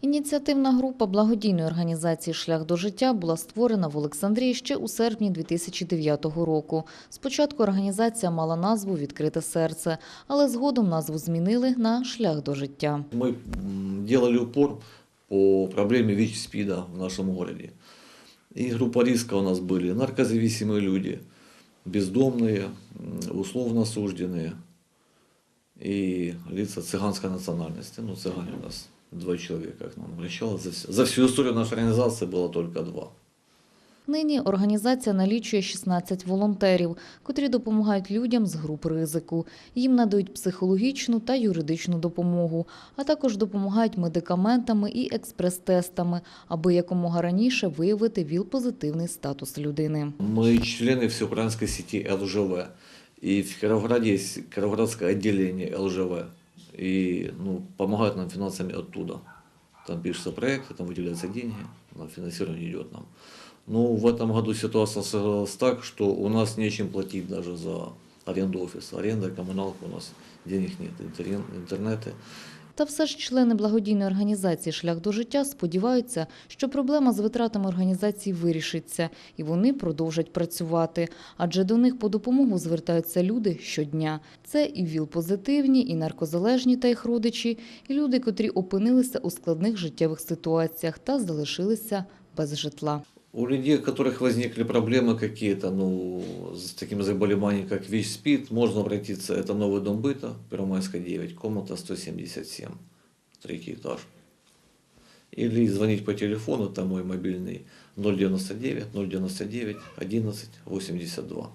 Ініціативна група благодійної організації Шлях до життя була створена в Олександрії ще у серпні 2009 року. Спочатку організація мала назву Відкрите серце, але згодом назву змінили на Шлях до життя. Мы м, делали упор по проблеме ВИЧ-СПИДа в нашем городе. И группа риска у нас были наркозависимые люди, бездомные, м, условно осужденные и лица цыганской национальности. Ну, цыгане у нас два человека к нам обращалось. За, вс- за всю историю нашей организации было только два. Нині організація налічує 16 волонтерів, котрі допомагають людям з груп ризику. Їм надають психологічну та юридичну допомогу, а також допомагають медикаментами і експрес-тестами, аби якомога раніше виявити ВІЛ-позитивний статус людини. Мы члены всеукраинской сети ЛЖВ. И в Кировграде есть Кировградское отделение ЛЖВ. И ну, помогают нам финансами оттуда. Там пишется проект, там выделяются деньги, на финансирование идет нам. Но в этом году ситуация сложилась так, что у нас нечем платить даже за аренду офиса. Аренда, коммуналка у нас денег нет, интернет, интернеты. Та все ж члени благодійної організації Шлях до життя сподіваються, що проблема з витратами організації вирішиться, і вони продовжать працювати. Адже до них по допомогу звертаються люди щодня. Це і ВІЛ-позитивні, і наркозалежні та їх родичі, і люди, котрі опинилися у складних життєвих ситуаціях та залишилися без житла. У людей, у которых возникли проблемы какие-то, ну, с таким заболеванием, как ВИЧ-СПИД, можно обратиться, это новый дом быта, Первомайская 9, комната 177, третий этаж. Или звонить по телефону, там мой мобильный 099 099 11 82.